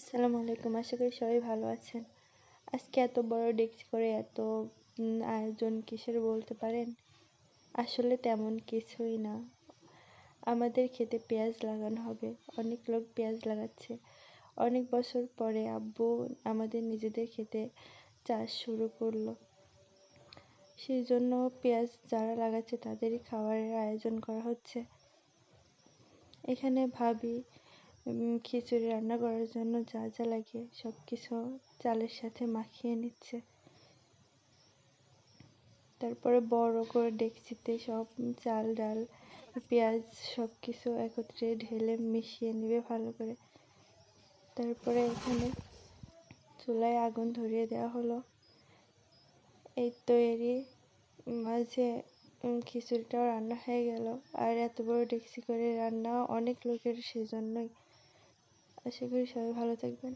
আসসালামু আলাইকুম, আশা করি সবাই ভালো আছেন। আজকে এত বড় ডেকচি করে এত আয়োজন কিসের বলতে পারেন? আসলে তেমন কিছুই না। আমাদের খেতে পেঁয়াজ লাগানো হবে। অনেক লোক পেঁয়াজ লাগাচ্ছে। অনেক বছর পরে আব্বু আমাদের নিজেদের খেতে চাষ শুরু করল। সেই জন্য পেঁয়াজ যারা লাগাচ্ছে তাদেরই খাবারের আয়োজন করা হচ্ছে। এখানে ভাবি খিচুড়ি রান্না করার জন্য যা যা লাগে সব কিছু চালের সাথে মাখিয়ে নিচ্ছে। তারপরে বড় করে ডেকচিতে সব চাল, ডাল, পেঁয়াজ সব কিছু একত্রে ঢেলে মিশিয়ে নেবে ভালো করে। তারপরে এখানে চুলায় আগুন ধরিয়ে দেওয়া হলো। এই তৈরি মাঝে খিচুড়িটাও রান্না হয়ে গেল। আর এত বড় ডেকচি করে রান্না অনেক লোকের সেজন্যই। আশা করি সবাই ভালো থাকবেন।